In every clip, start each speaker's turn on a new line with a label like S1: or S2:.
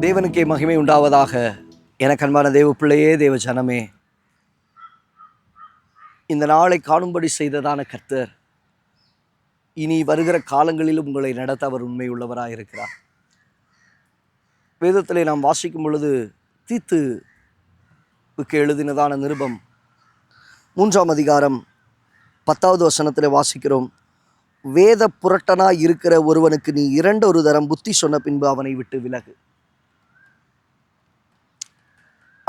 S1: தேவனுக்கே மகிமை உண்டாவதாக. எனக்கு அன்பான தேவ பிள்ளையே தேவ ஜனமே. இந்த நாளை காணும்படி செய்ததான கர்த்தர் இனி வருகிற காலங்களிலும் உங்களை நடத்த அவர் உண்மை உள்ளவராக இருக்கிறார். வேதத்தில் நாம் வாசிக்கும் பொழுது தீத்துவுக்கு எழுதினதான நிருபம் மூன்றாம் அதிகாரம் பத்தாவது வசனத்தில் வாசிக்கிறோம் வேத புரட்டனாக இருக்கிற ஒருவனுக்கு நீ இரண்டொரு தரம் புத்தி சொன்ன பின்பு அவனை விட்டு விலகு.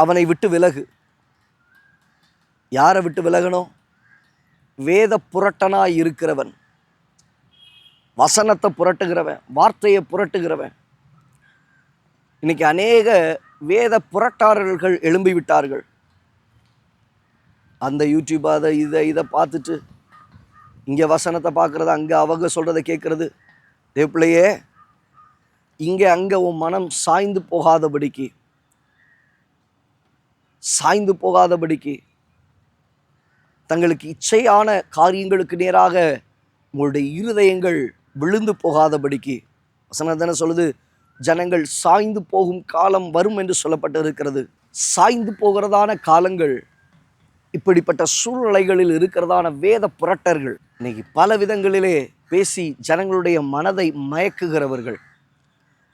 S1: அவனை விட்டு விலகு. யாரை விட்டு விலகணும்? வேத புரட்டனாய் இருக்கிறவன். வசனத்தை புரட்டுகிறவன் வார்த்தையை புரட்டுகிறவன். இன்னைக்கு அநேக வேத புரட்டாரர்கள் எழும்பி விட்டார்கள். அந்த யூடியூப் அதை இதை இதை பார்த்துட்டு இங்கே வசனத்தை பார்க்குறது அங்கே அவங்க சொல்கிறத கேட்குறது. தேப்பிள்ளையே இங்கே அங்கே உன் மனம் சாய்ந்து போகாதபடிக்கு சாய்ந்து போகாதபடிக்கு தங்களுக்கு இச்சையான காரியங்களுக்கு நேராக உங்களுடைய இருதயங்கள் விழுந்து போகாதபடிக்கு வசனத்தன சொல்லுது ஜனங்கள் சாய்ந்து போகும் காலம் வரும் என்று சொல்லப்பட்டு இருக்கிறது சாய்ந்து போகிறதான காலங்கள் இப்படிப்பட்ட சூழ்நிலைகளில் இருக்கிறதான வேத புரட்டர்கள் இன்னைக்கு பல விதங்களிலே பேசி ஜனங்களுடைய மனதை மயக்குகிறவர்கள்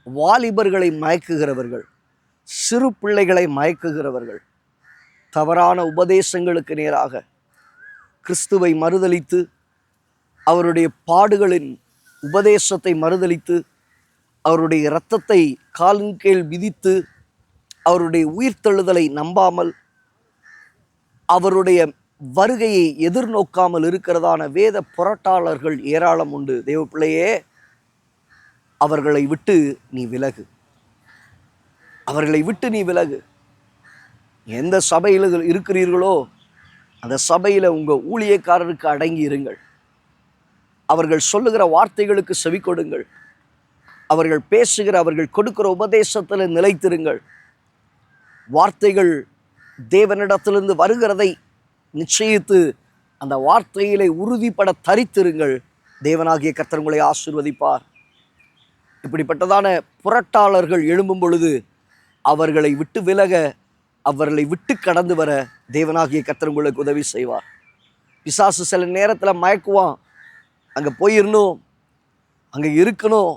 S1: வாலிபர்களை மயக்குகிறவர்கள் சிறு பிள்ளைகளை மயக்குகிறவர்கள் தவறான உபதேசங்களுக்கு நேராக கிறிஸ்துவை மறுதளித்து அவருடைய பாடுகளின் உபதேசத்தை மறுதளித்து அவருடைய இரத்தத்தை காலின் கீழ் விதித்து அவருடைய உயிர்த்தெழுதலை நம்பாமல் அவருடைய வருகையை எதிர்நோக்காமல் இருக்கிறதான வேத புரட்டாளர்கள் ஏராளம் உண்டு. தேவப்பிள்ளையே அவர்களை விட்டு நீ விலகு. அவர்களை விட்டு நீ விலகு. எந்த சபையில் இருக்கிறீர்களோ அந்த சபையில் உங்கள் ஊழியக்காரருக்கு அடங்கி இருங்கள். அவர்கள் சொல்லுகிற வார்த்தைகளுக்கு செவி கொடுங்கள். அவர்கள் பேசுகிற அவர்கள் கொடுக்கிற உபதேசத்தில் நிலைத்திருங்கள். வார்த்தைகள் தேவனிடத்திலிருந்து வருகிறதை நிச்சயித்து அந்த வார்த்தையிலே உறுதிப்பட தரித்திருங்கள். தேவனாகிய கர்த்தர் உங்களை ஆசிர்வதிப்பார். இப்படிப்பட்டதான புரட்டாளர்கள் எழும்பும் பொழுது அவர்களை விட்டு விலக அவர்களை விட்டு கடந்து வர தேவனாகிய கர்த்தர் உங்களுக்கு உதவி செய்வார். பிசாசு சில நேரத்தில் மயக்குவான். அங்கே போயிடணும் அங்கே இருக்கணும்.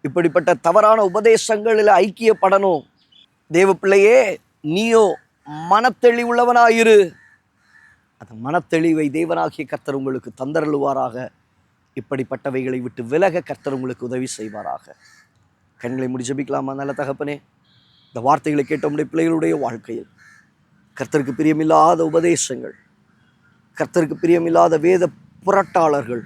S1: இப்படிப்பட்ட தவறான உபதேசங்களில் ஐக்கியப்படணும். தேவ பிள்ளையே நீயோ மனத்தெளிவுள்ளவனாயிரு. அந்த மனத்தெளிவை தேவனாகிய கர்த்தர் உங்களுக்கு தந்தருளுவாராக. இப்படிப்பட்டவைகளை விட்டு விலக கர்த்தர் உங்களுக்கு உதவி செய்வாராக. கண்களை முடிச்சபிக்கலாமா நல்ல தகப்பனே. இந்த வார்த்தைகளை கேட்ட உடைய பிள்ளைகளுடைய வாழ்க்கையில். கர்த்தருக்கு பிரியமில்லாத உபதேசங்கள் கர்த்தருக்கு பிரியமில்லாத வேத புரட்டாளர்கள்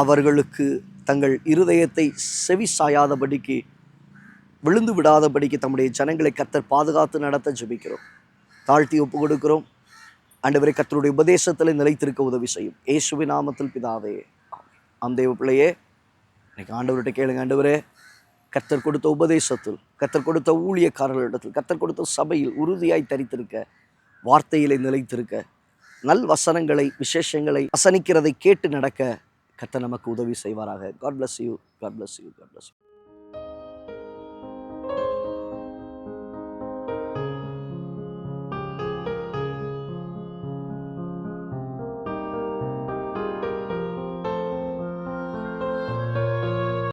S1: அவர்களுக்கு தங்கள் இருதயத்தை செவி சாயாதபடிக்கு விழுந்து விடாதபடிக்கு தம்முடைய ஜனங்களை கர்த்தர் பாதுகாத்து நடத்த ஜபிக்கிறோம். தாழ்த்தி ஒப்பு கொடுக்கிறோம். ஆண்டவரை கர்த்தருடைய உபதேசத்தில் நிலைத்திருக்க உதவி செய்யும். ஏசுவி நாமத்தில் பிதாவே ஆம் தேவ பிள்ளையே இன்னைக்கு ஆண்டவர்கிட்ட கேளுங்க ஆண்டவரே. கத்தர் கொடுத்த உபதேசத்தில் கத்தர் கொடுத்த ஊழியக்காரர்களிடத்தில் கத்தர் கொடுத்த சபையில் உறுதியாய் தரித்திருக்க வார்த்தையிலே நிலைத்திருக்க நல் வசனங்களை விசேஷங்களை வசனிக்கிறதை கேட்டு நடக்க கர்த்தர் நமக்கு உதவி செய்வாராக. God bless you God bless you God bless you